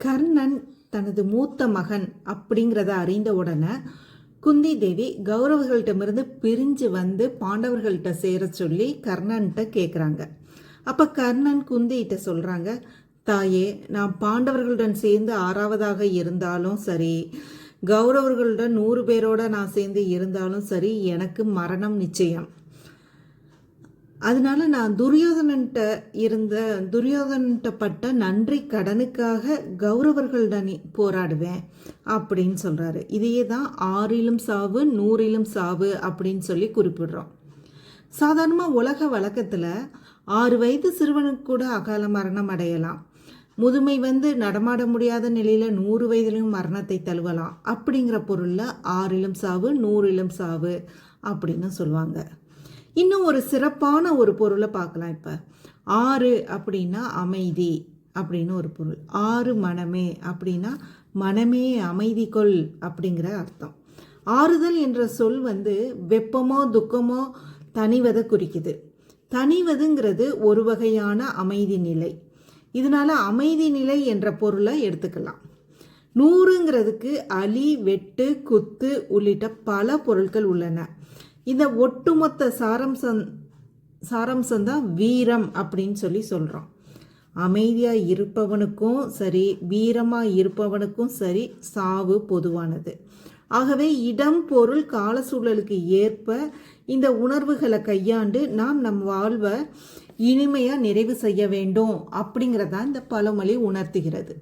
கர்ணன் தனது மூத்த மகன் அப்படிங்கிறத அறிந்த உடனே குந்தி தேவி கௌரவர்கள்ட்டமிருந்து பிரிஞ்சு வந்து பாண்டவர்கள்ட்ட சேர சொல்லி கர்ணன்கிட்ட கேட்குறாங்க அப்போ கர்ணன் குந்திகிட்ட சொல்கிறாங்க தாயே நான் பாண்டவர்களுடன் சேர்ந்து ஆறாவதாக இருந்தாலும் சரி கௌரவர்களுடன் நூறு பேரோட நான் சேர்ந்து இருந்தாலும் சரி எனக்கு மரணம் நிச்சயம். அதனால நான் துரியோதனன்ட்ட இருந்த துரியோதனன்ட்ட பட்ட நன்றி கடனுக்காக கௌரவர்களுடன் போராடுவேன் அப்படின்னு சொல்கிறாரு இதையே தான் ஆறிலும் சாவு நூறிலும் சாவு அப்படின்னு சொல்லி குறிப்பிடுறோம். சாதாரணமாக உலக வழக்கத்தில் ஆறு வயது சிறுவனுக்கு கூட அகால மரணம் அடையலாம். முதுமை வந்து நடமாட முடியாத நிலையில் நூறு வயதிலும் மரணத்தை தழுவலாம். அப்படிங்கிற பொருளில் ஆறிலும் சாவு நூறிலும் சாவு அப்படின்னு சொல்லுவாங்க. இன்னும் ஒரு சிறப்பான ஒரு பொருளை பார்க்கலாம் இப்போ. ஆறு அப்படின்னா அமைதி அப்படின்னு ஒரு பொருள். ஆறு மனமே அப்படின்னா மனமே அமைதி கொள் அப்படிங்கிற அர்த்தம். ஆறுதல் என்ற சொல் வந்து வெப்பமோ துக்கமோ தனிவதை குறிக்குது. தனிவதுங்கிறது ஒரு வகையான அமைதி நிலை. இதனால அமைதி நிலை என்ற பொருளை எடுத்துக்கலாம். நூறுங்கிறதுக்கு அலி வெட்டு குத்து உள்ளிட்ட பல பொருட்கள் உள்ளன. இந்த ஒட்டுமொத்த சாரம்சம் சாரம்சம் தான் வீரம் அப்படின்னு சொல்லி சொல்கிறோம் அமைதியாக இருப்பவனுக்கும் சரி வீரமாக இருப்பவனுக்கும் சரி சாவு பொதுவானது. ஆகவே இடம் பொருள் கால சூழலுக்கு ஏற்ப இந்த உணர்வுகளை கையாண்டு நாம் நம் வாழ்வை இனிமையாக நிறைவு செய்ய வேண்டும் அப்படிங்கிறதான் இந்த பழமொழி உணர்த்துகிறது.